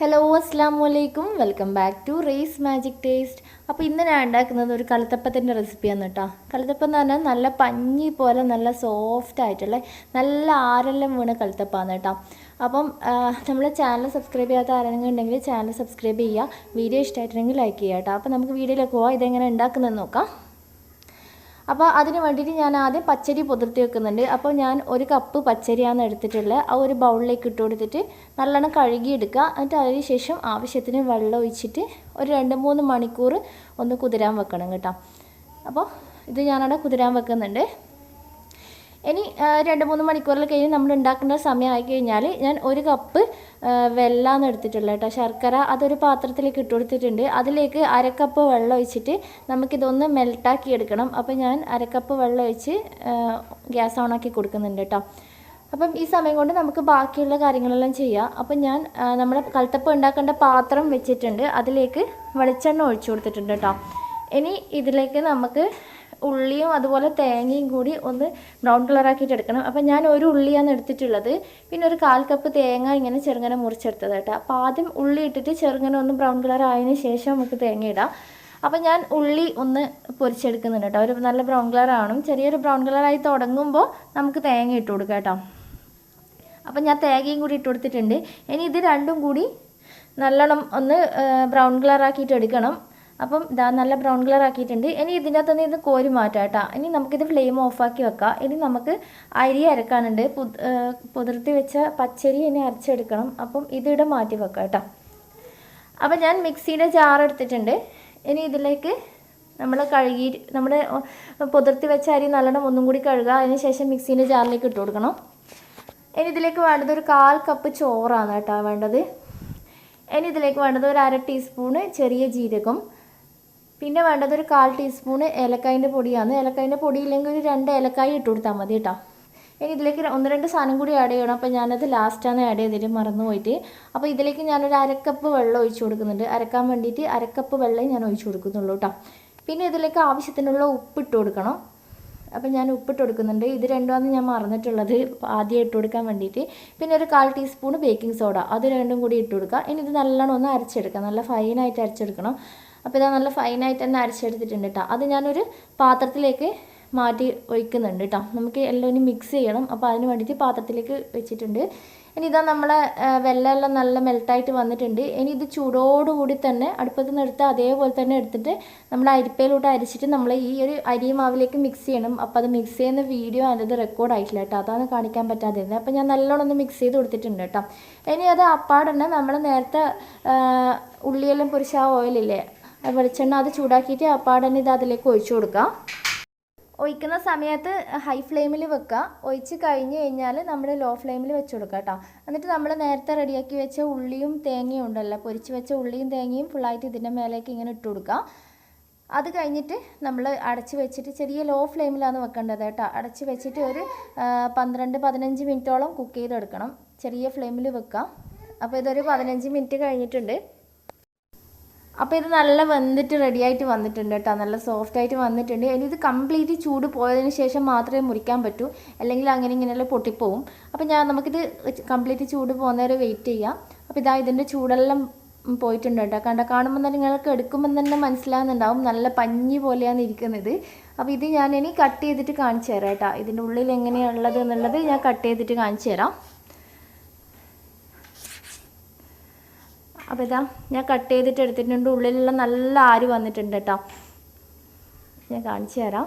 Hello അസ്സാം വലൈക്കും welcome back to race magic taste അപ്പോൾ ഇന്ന് ഞാൻ ഉണ്ടാക്കുന്നത് ഒരു കലത്തപ്പത്തിന്റെ റെസിപ്പിയാണ് കേട്ടോ. കലത്തപ്പം എന്ന് പറഞ്ഞാൽ നല്ല പഞ്ഞി പോലെ നല്ല സോഫ്റ്റ് ആയിട്ടുള്ള നല്ല ആരെല്ലാം വീണ കലത്തപ്പാണ് കേട്ടോ. അപ്പം നമ്മൾ ചാനൽ സബ്സ്ക്രൈബ് ചെയ്യാത്ത ആരെങ്കിലും ഉണ്ടെങ്കിൽ ചാനൽ സബ്സ്ക്രൈബ് ചെയ്യുക. വീഡിയോ ഇഷ്ടമായിട്ടുണ്ടെങ്കിൽ ലൈക്ക് ചെയ്യുക കേട്ടോ. അപ്പോൾ നമുക്ക് വീഡിയോയിലേക്ക് പോവാം. ഇതെങ്ങനെ ഉണ്ടാക്കുന്നതെന്ന് നോക്കാം. അപ്പോൾ അതിന് വേണ്ടിയിട്ട് ഞാൻ ആദ്യം പച്ചരി പുതിർത്തി വെക്കുന്നുണ്ട്. അപ്പോൾ ഞാൻ ഒരു കപ്പ് പച്ചരിയാണ് എടുത്തിട്ടുള്ളത്. ആ ഒരു ബൗളിലേക്ക് ഇട്ട് കൊടുത്തിട്ട് നല്ലോണം കഴുകിയെടുക്കുക. എന്നിട്ട് അതിന് ശേഷം ആവശ്യത്തിന് വെള്ളം ഒഴിച്ചിട്ട് ഒരു രണ്ട് മൂന്ന് മണിക്കൂർ ഒന്ന് കുതിരാൻ വെക്കണം കേട്ടോ. അപ്പോൾ ഇത് ഞാനവിടെ കുതിരാൻ വെക്കുന്നുണ്ട്. ഇനി രണ്ട് മൂന്ന് മണിക്കൂറിൽ കഴിഞ്ഞ് നമ്മൾ ഉണ്ടാക്കേണ്ട സമയമായി കഴിഞ്ഞാൽ ഞാൻ ഒരു കപ്പ് വെള്ളമാണ് എടുത്തിട്ടുള്ളത് കേട്ടോ. ശർക്കര അതൊരു പാത്രത്തിലേക്ക് ഇട്ട് കൊടുത്തിട്ടുണ്ട്. അതിലേക്ക് അരക്കപ്പ് വെള്ളം ഒഴിച്ചിട്ട് നമുക്കിതൊന്ന് മെൽട്ടാക്കി എടുക്കണം. അപ്പോൾ ഞാൻ അരക്കപ്പ് വെള്ളം ഒഴിച്ച് ഗ്യാസ് ഓണാക്കി കൊടുക്കുന്നുണ്ട് കേട്ടോ. അപ്പം ഈ സമയം കൊണ്ട് നമുക്ക് ബാക്കിയുള്ള കാര്യങ്ങളെല്ലാം ചെയ്യാം. അപ്പം ഞാൻ നമ്മുടെ കൽത്തപ്പം ഉണ്ടാക്കേണ്ട പാത്രം വെച്ചിട്ടുണ്ട്. അതിലേക്ക് വെളിച്ചെണ്ണ ഒഴിച്ചു കൊടുത്തിട്ടുണ്ട് കേട്ടോ. ഇനി ഇതിലേക്ക് നമുക്ക് ഉള്ളിയും അതുപോലെ തേങ്ങയും കൂടി ഒന്ന് ബ്രൗൺ കളറാക്കിയിട്ട് എടുക്കണം. അപ്പം ഞാൻ ഒരു ഉള്ളിയാണ് എടുത്തിട്ടുള്ളത്. പിന്നെ ഒരു കാൽ കപ്പ് തേങ്ങ ഇങ്ങനെ ചെറുങ്ങനെ മുറിച്ചെടുത്തത് കേട്ടോ അപ്പോൾ ആദ്യം ഉള്ളി ഇട്ടിട്ട് ചെറുങ്ങനെ ഒന്ന് ബ്രൗൺ കളർ ആയതിനു ശേഷം നമുക്ക് തേങ്ങ ഇടാം. അപ്പം ഞാൻ ഉള്ളി ഒന്ന് പൊരിച്ചെടുക്കുന്നുണ്ട് കേട്ടോ. ഒരു നല്ല ബ്രൗൺ കളർ ആവണം. ചെറിയൊരു ബ്രൗൺ കളറായി തുടങ്ങുമ്പോൾ നമുക്ക് തേങ്ങ ഇട്ട് കൊടുക്കാം കേട്ടോ. അപ്പം ഞാൻ തേങ്ങയും കൂടി ഇട്ട് കൊടുത്തിട്ടുണ്ട്. ഇനി ഇത് രണ്ടും കൂടി നല്ലോണം ഒന്ന് ബ്രൗൺ കളറാക്കിയിട്ട് എടുക്കണം. അപ്പം ഇതാ നല്ല ബ്രൗൺ കളർ ആക്കിയിട്ടുണ്ട്. ഇനി ഇതിന്റെ അകത്തുനിന്ന് ഇത് കോരി മാറ്റാം കേട്ടോ. ഇനി നമുക്കിത് ഫ്ലെയിം ഓഫാക്കി വെക്കാം. ഇനി നമുക്ക് അരി അരക്കാനുണ്ട്. പുതിർത്തി വെച്ച പച്ചരി ഇനി അരച്ചെടുക്കണം. അപ്പം ഇതിവിടെ മാറ്റി വെക്കാം കേട്ടോ. അപ്പം ഞാൻ മിക്സിയുടെ ജാർ എടുത്തിട്ടുണ്ട്. ഇനി ഇതിലേക്ക് നമ്മൾ കഴുകി നമ്മുടെ പുതിർത്തി വെച്ച അരി നല്ലോണം ഒന്നും കൂടി കഴുകുക അതിന് ശേഷം മിക്സീന്റെ ജാറിലേക്ക് ഇട്ട് കൊടുക്കണം. ഇനി ഇതിലേക്ക് വേണ്ടത് ഒരു കാൽ കപ്പ് ചോറാണ് കേട്ടോ വേണ്ടത്. ഇനി ഇതിലേക്ക് വേണ്ടത് ഒരു അര ടീസ്പൂണ് ചെറിയ ജീരകം പിന്നെ വേണ്ടത് ഒരു കാൽ ടീസ്പൂണ് ഏലക്കായിന്റെ പൊടിയാണ്. ഏലക്കായിന്റെ പൊടി ഇല്ലെങ്കിൽ ഒരു രണ്ട് ഏലക്കായി ഇട്ട് കൊടുത്താൽ മതി കേട്ടോ. ഇനി ഇതിലേക്ക് ഒന്ന് രണ്ട് സാധനം കൂടി ആഡ് ചെയ്യണം. അപ്പോൾ ഞാനത് ലാസ്റ്റാണ് ആഡ് ചെയ്തിട്ട് മറന്നു പോയിട്ട്. അപ്പോൾ ഇതിലേക്ക് ഞാനൊരു അരക്കപ്പ് വെള്ളം ഒഴിച്ചു കൊടുക്കുന്നുണ്ട്. അരക്കാൻ വേണ്ടിയിട്ട് അരക്കപ്പ് വെള്ളം ഞാൻ ഒഴിച്ചു കൊടുക്കുന്നുള്ളൂ കേട്ടോ. പിന്നെ ഇതിലേക്ക് ആവശ്യത്തിനുള്ള ഉപ്പ് ഇട്ട് കൊടുക്കണം. അപ്പം ഞാൻ ഉപ്പിട്ട് കൊടുക്കുന്നുണ്ട്. ഇത് രണ്ടുമാണ് ഞാൻ മറന്നിട്ടുള്ളത്. ആദ്യം ഇട്ട് കൊടുക്കാൻ വേണ്ടിയിട്ട്. പിന്നെ ഒരു കാൽ ടീസ്പൂൺ ബേക്കിംഗ് സോഡ അത് രണ്ടും കൂടി ഇട്ട് കൊടുക്കുക. ഇനി ഇത് നല്ലോണം ഒന്ന് അരച്ചെടുക്കാം നല്ല ഫൈനായിട്ട് അരച്ചെടുക്കണം. അപ്പോൾ ഇതാ നല്ല ഫൈനായിട്ട് തന്നെ അരച്ചെടുത്തിട്ടുണ്ട് കേട്ടോ അത് ഞാനൊരു പാത്രത്തിലേക്ക് മാറ്റി ഒഴിക്കുന്നുണ്ട് കേട്ടോ നമുക്ക് എല്ലാം മിക്സ് ചെയ്യണം. അപ്പോൾ അതിന് വേണ്ടിയിട്ട് പാത്രത്തിലേക്ക് വെച്ചിട്ടുണ്ട്. ഇനി ഇതാ നമ്മളെ വെള്ളമെല്ലാം നല്ല മെൽട്ടായിട്ട് വന്നിട്ടുണ്ട്. ഇനി ഇത് ചൂടോടുകൂടി തന്നെ അടുപ്പത്ത് നിന്ന് എടുത്ത് അതേപോലെ തന്നെ എടുത്തിട്ട് നമ്മൾ അരിപ്പയിലോട്ട് അരിച്ചിട്ട് നമ്മൾ ഈ ഒരു അരി മാവിലേക്ക് മിക്സ് ചെയ്യണം. അപ്പോൾ അത് മിക്സ് ചെയ്യുന്ന വീഡിയോ അതിന്റെ റെക്കോർഡ് ആയിട്ടില്ല കേട്ടോ അതാണ് കാണിക്കാൻ പറ്റാതിരുന്നത്. അപ്പോൾ ഞാൻ നല്ലോണം ഒന്ന് മിക്സ് ചെയ്ത് കൊടുത്തിട്ടുണ്ട് കേട്ടോ ഇനി അത് അപ്പാടന്നെ നമ്മൾ നേരത്തെ ഉള്ളിയെല്ലാം പൊരിച്ച ആ ഓയിലില്ലേ വെളിച്ചെണ്ണ അത് ചൂടാക്കിയിട്ട് അപ്പാടന്നെ ഇത് അതിലേക്ക് ഒഴിച്ചു കൊടുക്കാം. ഒഴിക്കുന്ന സമയത്ത് ഹൈ ഫ്ലെയിമിൽ വെക്കുക. ഒഴിച്ച് കഴിഞ്ഞ് കഴിഞ്ഞാൽ നമ്മൾ ലോ ഫ്ലെയിമിൽ വെച്ച് കൊടുക്കുക കേട്ടോ എന്നിട്ട് നമ്മൾ നേരത്തെ റെഡിയാക്കി വെച്ച ഉള്ളിയും തേങ്ങയും ഉണ്ടല്ലോ പൊരിച്ച് വെച്ച ഉള്ളിയും തേങ്ങയും ഫുള്ളായിട്ട് ഇതിന്റെ മേലേക്ക് ഇങ്ങനെ ഇട്ട് കൊടുക്കുക. അത് കഴിഞ്ഞിട്ട് നമ്മൾ അടച്ച് വെച്ചിട്ട് ചെറിയ ലോ ഫ്ലെയിമിലാണ് വെക്കേണ്ടത് കേട്ടോ അടച്ച് വെച്ചിട്ട് ഒരു പന്ത്രണ്ട് പതിനഞ്ച് മിനിറ്റോളം കുക്ക് ചെയ്തെടുക്കണം. ചെറിയ ഫ്ലെയിമിൽ വെക്കുക. അപ്പോൾ ഇതൊരു പതിനഞ്ച് മിനിറ്റ് കഴിഞ്ഞിട്ടുണ്ട്. അപ്പോൾ ഇത് നല്ല വെന്തിട്ട് റെഡി ആയിട്ട് വന്നിട്ടുണ്ട് കേട്ടോ. നല്ല സോഫ്റ്റ് ആയിട്ട് വന്നിട്ടുണ്ട്. ഇനി ഇത് കംപ്ലീറ്റ് ചൂട് പോയതിന് ശേഷം മാത്രമേ മുറിക്കാൻ പറ്റൂ. അല്ലെങ്കിൽ അങ്ങനെ ഇങ്ങനെയുള്ള പൊട്ടിപ്പോവും. അപ്പോൾ ഞാൻ നമുക്കിത് കംപ്ലീറ്റ് ചൂട് പോകുന്നവരെ വെയിറ്റ് ചെയ്യാം. അപ്പോൾ ഇതാ ഇതിന്റെ ചൂടെല്ലാം പോയിട്ടുണ്ട് കേട്ടോ. കണ്ട കാണുമ്പോൾ തന്നെ നിങ്ങൾക്ക് എടുക്കുമ്പോൾ തന്നെ മനസ്സിലാകുന്നുണ്ടാവും നല്ല പഞ്ഞി പോലെയാണ് ഇരിക്കുന്നത്. അപ്പോൾ ഇത് ഞാൻ ഇനി കട്ട് ചെയ്തിട്ട് കാണിച്ചു തരാം കേട്ടോ. ഇതിന്റെ ഉള്ളിൽ എങ്ങനെയുള്ളത് എന്നുള്ളത് ഞാൻ കട്ട് ചെയ്തിട്ട് കാണിച്ചു തരാം. അപ്പോൾ ഇതാ ഞാൻ കട്ട് ചെയ്തിട്ട് എടുത്തിട്ടുണ്ട്. ഉള്ളിലുള്ള നല്ല ആര് വന്നിട്ടുണ്ട് കേട്ടോ ഞാൻ കാണിച്ചു തരാം.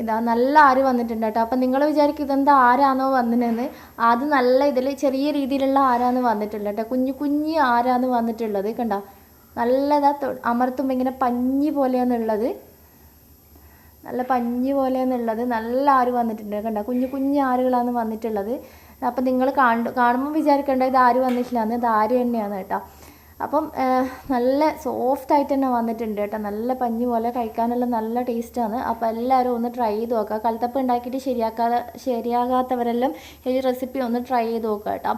ഇതാ നല്ല ആര് വന്നിട്ടുണ്ട് കേട്ടോ അപ്പം നിങ്ങൾ വിചാരിക്കും ഇതെന്താ ആരാണോ വന്നിട്ടെന്ന് അത് നല്ല ഇതിൽ ചെറിയ രീതിയിലുള്ള ആരാന്ന് വന്നിട്ടുള്ളത് കേട്ടോ കുഞ്ഞു കുഞ്ഞു ആരാന്ന് വന്നിട്ടുള്ളത് കണ്ടോ? നല്ലതാ അമർത്തുമ്പോൾ ഇങ്ങനെ പഞ്ഞി പോലെയാണുള്ളത് നല്ല പഞ്ഞി പോലെയാണുള്ളത് നല്ല ആര് വന്നിട്ടുണ്ട് കണ്ടോ? കുഞ്ഞു കുഞ്ഞു ആരുകളാണ് വന്നിട്ടുള്ളത്. അപ്പം നിങ്ങൾ കാണു കാണുമ്പോൾ വിചാരിക്കേണ്ട ഇത് ആര് വന്നിട്ടില്ല. എന്ന് ഇത് ആര് തന്നെയാണ് കേട്ടോ. അപ്പം നല്ല സോഫ്റ്റ് ആയിട്ട് തന്നെ വന്നിട്ടുണ്ട് കേട്ടോ. നല്ല പഞ്ഞി പോലെ കഴിക്കാനുള്ള നല്ല ടേസ്റ്റാണ് അപ്പോൾ എല്ലാവരും ഒന്ന് ട്രൈ ചെയ്ത് നോക്കുക. കലത്തപ്പം ഉണ്ടാക്കിയിട്ട് ശരിയാക്കാതെ ശരിയാകാത്തവരെല്ലാം ഈ റെസിപ്പി ഒന്ന് ട്രൈ ചെയ്ത് നോക്കുക കേട്ടോ.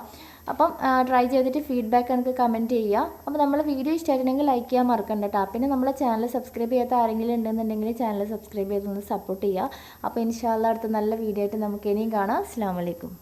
അപ്പം ട്രൈ ചെയ്തിട്ട് ഫീഡ്ബാക്ക് എനിക്ക് കമന്റ് ചെയ്യുക. അപ്പോൾ നമ്മൾ വീഡിയോ ഇഷ്ടമായിട്ടുണ്ടെങ്കിൽ ലൈക്ക് ചെയ്യാൻ മറക്കണ്ട കേട്ടോ. പിന്നെ നമ്മളെ ചാനൽ സബ്സ്ക്രൈബ് ചെയ്യാത്ത ആരെങ്കിലും ഉണ്ടെന്നുണ്ടെങ്കിൽ ചാനൽ സബ്സ്ക്രൈബ് ചെയ്തൊന്ന് സപ്പോർട്ട് ചെയ്യുക. അപ്പോൾ ഇൻഷാല്ല അടുത്ത നല്ല വീഡിയോ ആയിട്ട് നമുക്ക് ഇനിയും കാണാം. അസ്സാം വലൈക്കും